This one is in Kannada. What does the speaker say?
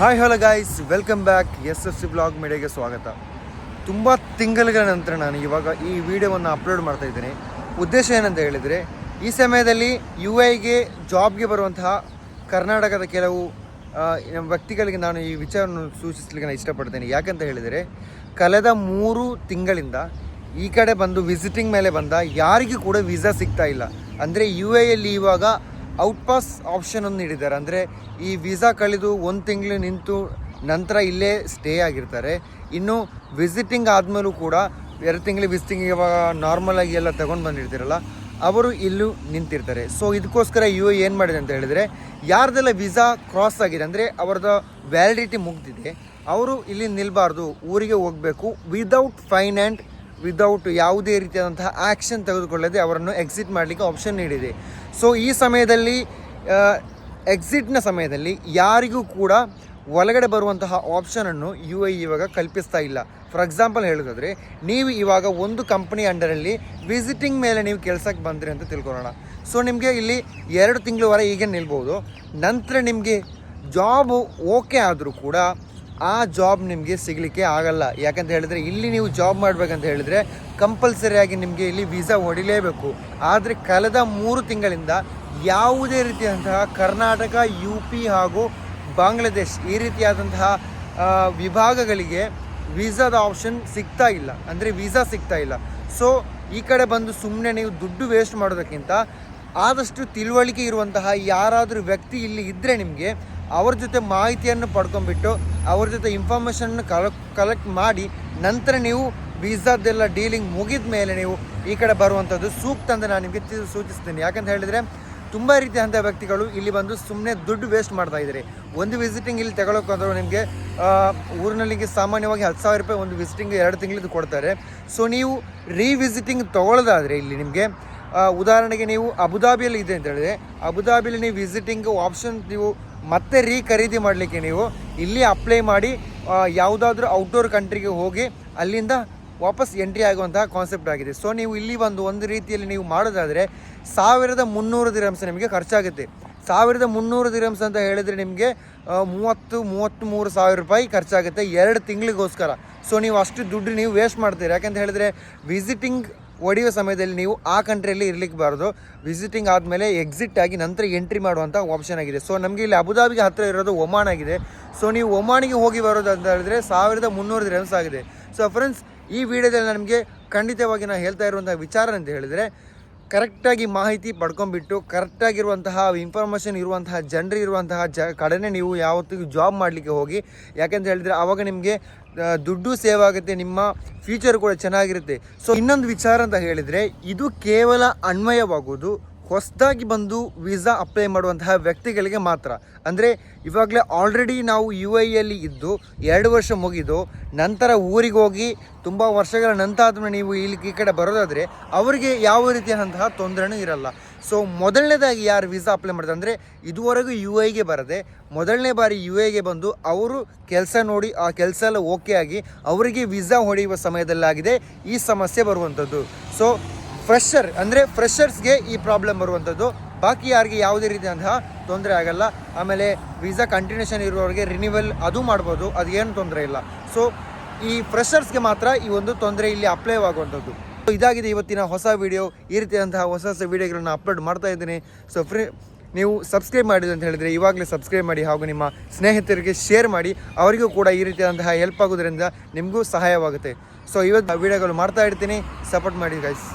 Hi hello guys welcome back S S C blog ಮೀಡಿಯಾಗೆ ಸ್ವಾಗತ. ತುಂಬ ತಿಂಗಳುಗಳ ನಂತರ ನಾನು ಇವಾಗ ಈ ವಿಡಿಯೋವನ್ನು ಅಪ್ಲೋಡ್ ಮಾಡ್ತಾ ಇದ್ದೇನೆ. ಉದ್ದೇಶ ಏನಂತ ಹೇಳಿದರೆ, ಈ ಸಮಯದಲ್ಲಿ ಯು ಐಗೆ ಜಾಬ್ಗೆ ಬರುವಂತಹ ಕರ್ನಾಟಕದ ಕೆಲವು ನಮ್ಮ ವ್ಯಕ್ತಿಗಳಿಗೆ ನಾನು ಈ ವಿಚಾರವನ್ನು ಸೂಚಿಸಲಿಕ್ಕೆ ನಾನು ಇಷ್ಟಪಡ್ತೇನೆ. ಯಾಕಂತ ಹೇಳಿದರೆ, ಕಳೆದ ಮೂರು ತಿಂಗಳಿಂದ ಈ ಕಡೆ ಬಂದು ವಿಸಿಟಿಂಗ್ ಮೇಲೆ ಬಂದ ಯಾರಿಗೂ ಕೂಡ ವೀಸಾ ಸಿಗ್ತಾ ಇಲ್ಲ. ಅಂದರೆ ಯು ಐಯಲ್ಲಿ ಇವಾಗ ಔಟ್ ಪಾಸ್ ಆಪ್ಷನ್ ಅನ್ನು ನೀಡಿದ್ದಾರೆ. ಅಂದರೆ ಈ ವೀಸಾ ಕಳೆದು ಒಂದು ತಿಂಗಳು ನಿಂತು ನಂತರ ಇಲ್ಲೇ ಸ್ಟೇ ಆಗಿರ್ತಾರೆ. ಇನ್ನು ವಿಸಿಟಿಂಗ್ ಆದಮೇಲೂ ಕೂಡ ಎರಡು ತಿಂಗಳು ವಿಸಿಟಿಂಗ್ ಇವಾಗ ನಾರ್ಮಲ್ ಆಗಿ ಎಲ್ಲ ತಗೊಂಡು ಬಂದಿರ್ತೀರಲ್ಲ, ಅವರು ಇಲ್ಲೂ ನಿಂತಿರ್ತಾರೆ. ಸೊ ಇದಕ್ಕೋಸ್ಕರ ಯು ಏನು ಮಾಡಿದೆ ಅಂತ ಹೇಳಿದರೆ, ಯಾರ್ದೆಲ್ಲ ವೀಸಾ ಕ್ರಾಸ್ ಆಗಿದೆ, ಅಂದರೆ ಅವ್ರದ್ದು ವ್ಯಾಲಿಡಿಟಿ ಮುಗ್ದಿದೆ, ಅವರು ಇಲ್ಲಿ ನಿಲ್ಲಬಾರ್ದು ಊರಿಗೆ ಹೋಗಬೇಕು ವಿದೌಟ್ ಫೈನ್ ಆ್ಯಂಡ್ ವಿದೌಟ್ ಯಾವುದೇ ರೀತಿಯಾದಂತಹ ಆ್ಯಕ್ಷನ್ ತೆಗೆದುಕೊಳ್ಳದೆ ಅವರನ್ನು ಎಕ್ಸಿಟ್ ಮಾಡಲಿಕ್ಕೆ ಆಪ್ಷನ್ ನೀಡಿದೆ. ಸೊ ಈ ಸಮಯದಲ್ಲಿ ಎಕ್ಸಿಟ್ನ ಸಮಯದಲ್ಲಿ ಯಾರಿಗೂ ಕೂಡ ಒಳಗಡೆ ಬರುವಂತಹ ಆಪ್ಷನನ್ನು ಯು ಐ ಇವಾಗ ಕಲ್ಪಿಸ್ತಾ ಇಲ್ಲ. ಫಾರ್ ಎಕ್ಸಾಂಪಲ್ ಹೇಳೋದಾದರೆ, ನೀವು ಇವಾಗ ಒಂದು ಕಂಪ್ನಿ ಅಂಡರಲ್ಲಿ ವಿಸಿಟಿಂಗ್ ಮೇಲೆ ನೀವು ಕೆಲಸಕ್ಕೆ ಬಂದ್ರಿ ಅಂತ ತಿಳ್ಕೊಳ್ಳೋಣ. ಸೊ ನಿಮಗೆ ಇಲ್ಲಿ ಎರಡು ತಿಂಗಳವರೆ ಈಗ ನಿಲ್ಬೋದು. ನಂತರ ನಿಮಗೆ ಜಾಬು ಓಕೆ ಆದರೂ ಕೂಡ ಆ ಜಾಬ್ ನಿಮಗೆ ಸಿಗಲಿಕ್ಕೆ ಆಗಲ್ಲ. ಯಾಕಂತ ಹೇಳಿದರೆ ಇಲ್ಲಿ ನೀವು ಜಾಬ್ ಮಾಡಬೇಕಂತ ಹೇಳಿದರೆ ಕಂಪಲ್ಸರಿಯಾಗಿ ನಿಮಗೆ ಇಲ್ಲಿ ವೀಸಾ ಹೊಡಿಲೇಬೇಕು. ಆದರೆ ಕಳೆದ ಮೂರು ತಿಂಗಳಿಂದ ಯಾವುದೇ ರೀತಿಯಾದಂತಹ ಕರ್ನಾಟಕ ಯು ಪಿ ಹಾಗೂ ಬಾಂಗ್ಲಾದೇಶ್ ಈ ರೀತಿಯಾದಂತಹ ವಿಭಾಗಗಳಿಗೆ ವೀಸಾದ ಆಪ್ಷನ್ ಸಿಗ್ತಾ ಇಲ್ಲ. ಅಂದರೆ ವೀಸಾ ಸಿಗ್ತಾ ಇಲ್ಲ. ಸೊ ಈ ಕಡೆ ಬಂದು ಸುಮ್ಮನೆ ನೀವು ದುಡ್ಡು ವೇಸ್ಟ್ ಮಾಡೋದಕ್ಕಿಂತ ಆದಷ್ಟು ತಿಳುವಳಿಕೆ ಇರುವಂತಹ ಯಾರಾದರೂ ವ್ಯಕ್ತಿ ಇಲ್ಲಿ ಇದ್ದರೆ ನಿಮಗೆ ಅವ್ರ ಜೊತೆ ಮಾಹಿತಿಯನ್ನು ಪಡ್ಕೊಂಡ್ಬಿಟ್ಟು ಅವ್ರ ಜೊತೆ ಇನ್ಫಾರ್ಮೇಷನ್ ಕಲೆಕ್ಟ್ ಕಲೆಕ್ಟ್ ಮಾಡಿ ನಂತರ ನೀವು ವೀಸಾದ್ದೆಲ್ಲ ಡೀಲಿಂಗ್ ಮುಗಿದ ಮೇಲೆ ನೀವು ಈ ಕಡೆ ಬರುವಂಥದ್ದು ಸೂಕ್ತ ಅಂತ ನಾನು ನಿಮಗೆ ಸೂಚಿಸ್ತೇನೆ. ಯಾಕಂತ ಹೇಳಿದರೆ ತುಂಬ ರೀತಿಯಂಥ ವ್ಯಕ್ತಿಗಳು ಇಲ್ಲಿ ಬಂದು ಸುಮ್ಮನೆ ದುಡ್ಡು ವೇಸ್ಟ್ ಮಾಡ್ತಾ ಇದ್ದಾರೆ. ಒಂದು ವಿಸಿಟಿಂಗ್ ಇಲ್ಲಿ ತಗೊಳಕ್ಕಾದ್ರೂ ನಿಮಗೆ ಊರಿನಲ್ಲಿಗೆ ಸಾಮಾನ್ಯವಾಗಿ ಹತ್ತು ಸಾವಿರ ರೂಪಾಯಿ ಒಂದು ವಿಸಿಟಿಂಗ್ ಎರಡು ತಿಂಗಳದ್ದು ಕೊಡ್ತಾರೆ. ಸೊ ನೀವು ರೀವಿಸಿಟಿಂಗ್ ತೊಗೊಳ್ಳೋದಾದರೆ ಇಲ್ಲಿ ನಿಮಗೆ ಉದಾಹರಣೆಗೆ ನೀವು ಅಬುದಾಬಿಯಲ್ಲಿ ಇದೆ ಅಂತ ಹೇಳಿದ್ರೆ ಅಬುದಾಬಿಯಲ್ಲಿ ನೀವು ವಿಸಿಟಿಂಗ್ ಆಪ್ಷನ್ ನೀವು ಮತ್ತೆ ರೀ ಖರೀದಿ ಮಾಡಲಿಕ್ಕೆ ನೀವು ಇಲ್ಲಿ ಅಪ್ಲೈ ಮಾಡಿ ಯಾವುದಾದ್ರೂ ಔಟ್ಡೋರ್ ಕಂಟ್ರಿಗೆ ಹೋಗಿ ಅಲ್ಲಿಂದ ವಾಪಸ್ ಎಂಟ್ರಿ ಆಗುವಂತಹ ಕಾನ್ಸೆಪ್ಟ್ ಆಗಿದೆ. ಸೊ ನೀವು ಇಲ್ಲಿ ಒಂದು ಒಂದು ರೀತಿಯಲ್ಲಿ ನೀವು ಮಾಡೋದಾದರೆ ಸಾವಿರದ ಮುನ್ನೂರು ದಿರಮ್ಸ್ ನಿಮಗೆ ಖರ್ಚಾಗುತ್ತೆ. ಸಾವಿರದ ಮುನ್ನೂರು ದಿರಮ್ಸ್ ಅಂತ ಹೇಳಿದರೆ ನಿಮಗೆ ಮೂವತ್ತು ಮೂವತ್ತ್ಮೂರು ಸಾವಿರ ರೂಪಾಯಿ ಖರ್ಚಾಗುತ್ತೆ ಎರಡು ತಿಂಗಳಿಗೋಸ್ಕರ. ಸೊ ನೀವು ಅಷ್ಟು ದುಡ್ಡು ನೀವು ವೇಸ್ಟ್ ಮಾಡ್ತೀರಿ. ಯಾಕೆಂತ ಹೇಳಿದರೆ ವಿಸಿಟಿಂಗ್ ಹೊಡೆಯೋ ಸಮಯದಲ್ಲಿ ನೀವು ಆ ಕಂಟ್ರಿಯಲ್ಲಿ ಇರಲಿಕ್ಕೆ ಬಾರ್ದು ವಿಸಿಟಿಂಗ್ ಆದಮೇಲೆ ಎಕ್ಸಿಟ್ ಆಗಿ ನಂತರ ಎಂಟ್ರಿ ಮಾಡುವಂಥ ಆಪ್ಷನ್ ಆಗಿದೆ. ಸೊ ನಮಗೆ ಇಲ್ಲಿ ಅಬುದಾಬಿಗೆ ಹತ್ತಿರ ಇರೋದು ಒಮಾನ್ ಆಗಿದೆ. ಸೊ ನೀವು ಒಮಾನಿಗೆ ಹೋಗಿ ಬರೋದು ಅಂತ ಹೇಳಿದ್ರೆ ಸಾವಿರದ ಮುನ್ನೂರು ರೆನ್ಸ್ ಆಗಿದೆ. ಸೊ ಫ್ರೆಂಡ್ಸ್ ಈ ವಿಡಿಯೋದಲ್ಲಿ ನಮಗೆ ಖಂಡಿತವಾಗಿ ನಾನು ಹೇಳ್ತಾ ಇರುವಂಥ ವಿಚಾರ ಅಂತ ಹೇಳಿದರೆ ಕರೆಕ್ಟಾಗಿ ಮಾಹಿತಿ ಪಡ್ಕೊಂಡ್ಬಿಟ್ಟು ಕರೆಕ್ಟಾಗಿರುವಂತಹ ಇನ್ಫಾರ್ಮೇಷನ್ ಇರುವಂತಹ ಜನರು ಇರುವಂತಹ ಜ ಕಡೆನೇ ನೀವು ಯಾವತ್ತಿಗೂ ಜಾಬ್ ಮಾಡಲಿಕ್ಕೆ ಹೋಗಿ. ಯಾಕೆಂತ ಹೇಳಿದರೆ ಆವಾಗ ನಿಮಗೆ ದುಡ್ಡು ಸೇವ್ ಆಗುತ್ತೆ, ನಿಮ್ಮ ಫ್ಯೂಚರ್ ಕೂಡ ಚೆನ್ನಾಗಿರುತ್ತೆ. ಸೊ ಇನ್ನೊಂದು ವಿಚಾರ ಅಂತ ಹೇಳಿದರೆ, ಇದು ಕೇವಲ ಅನ್ವಯವಾಗುವುದು ಹೊಸದಾಗಿ ಬಂದು ವೀಸಾ ಅಪ್ಲೈ ಮಾಡುವಂತಹ ವ್ಯಕ್ತಿಗಳಿಗೆ ಮಾತ್ರ. ಅಂದರೆ ಇವಾಗಲೇ ಆಲ್ರೆಡಿ ನಾವು ಯು ಐಯಲ್ಲಿ ಇದ್ದು ಎರಡು ವರ್ಷ ಮುಗಿದು ನಂತರ ಊರಿಗೆ ಹೋಗಿ ತುಂಬ ವರ್ಷಗಳ ನಂತರ ಆದ್ಮೇಲೆ ನೀವು ಇಲ್ಲಿ ಈ ಕಡೆ ಬರೋದಾದರೆ ಅವರಿಗೆ ಯಾವ ರೀತಿಯಾದಂತಹ ತೊಂದರೆನೂ ಇರಲ್ಲ. ಸೊ ಮೊದಲನೇದಾಗಿ ಯಾರು ವೀಸಾ ಅಪ್ಲೈ ಮಾಡ್ತಾರೆ ಅಂದರೆ ಇದುವರೆಗೂ ಯು ಐಗೆ ಬರದೆ ಮೊದಲನೇ ಬಾರಿ ಯು ಐಗೆ ಬಂದು ಅವರು ಕೆಲಸ ನೋಡಿ, ಆ ಕೆಲಸ ಎಲ್ಲ ಓಕೆ ಆಗಿ ಅವರಿಗೆ ವೀಸಾ ಹೊಡೆಯುವ ಸಮಯದಲ್ಲಾಗಿದೆ ಈ ಸಮಸ್ಯೆ ಬರುವಂಥದ್ದು. ಸೊ ಫ್ರೆಶರ್ ಅಂದರೆ ಫ್ರೆಶರ್ಸ್ಗೆ ಈ ಪ್ರಾಬ್ಲಮ್ ಬರುವಂಥದ್ದು. ಬಾಕಿ ಯಾರಿಗೆ ಯಾವುದೇ ರೀತಿಯಾದಂತಹ ತೊಂದರೆ ಆಗಲ್ಲ. ಆಮೇಲೆ ವೀಸಾ ಕಂಟಿನ್ಯೂಷನ್ ಇರುವವರಿಗೆ ರಿನಿವಲ್ ಅದು ಮಾಡ್ಬೋದು. ಅದು ಏನು ತೊಂದರೆ ಇಲ್ಲ. ಸೊ ಈ ಫ್ರೆಶರ್ಸ್ಗೆ ಮಾತ್ರ ಈ ಒಂದು ತೊಂದರೆ ಇಲ್ಲಿ ಅಪ್ಲೈ ಆಗುವಂಥದ್ದು. ಸೊ ಇದಾಗಿದೆ ಇವತ್ತಿನ ಹೊಸ ವಿಡಿಯೋ ಈ ರೀತಿಯಾದಂತಹ ಹೊಸ ಹೊಸ ವಿಡಿಯೋಗಳನ್ನು ಅಪ್ಲೋಡ್ ಮಾಡ್ತಾ ಇದ್ದೀನಿ. ಸೊ ಫ್ರೀ ನೀವು ಸಬ್ಸ್ಕ್ರೈಬ್ ಮಾಡಿದೆ ಅಂತ ಹೇಳಿದರೆ ಇವಾಗಲೇ ಸಬ್ಸ್ಕ್ರೈಬ್ ಮಾಡಿ ಹಾಗೂ ನಿಮ್ಮ ಸ್ನೇಹಿತರಿಗೆ ಶೇರ್ ಮಾಡಿ. ಅವರಿಗೂ ಕೂಡ ಈ ರೀತಿಯಾದಂತಹ ಹೆಲ್ಪ್ ಆಗೋದ್ರಿಂದ ನಿಮಗೂ ಸಹಾಯವಾಗುತ್ತೆ. ಸೊ ಇವತ್ತು ವಿಡಿಯೋಗಳು ಮಾಡ್ತಾ ಇರ್ತೀನಿ. ಸಪೋರ್ಟ್ ಮಾಡಿ ಗೈಸ್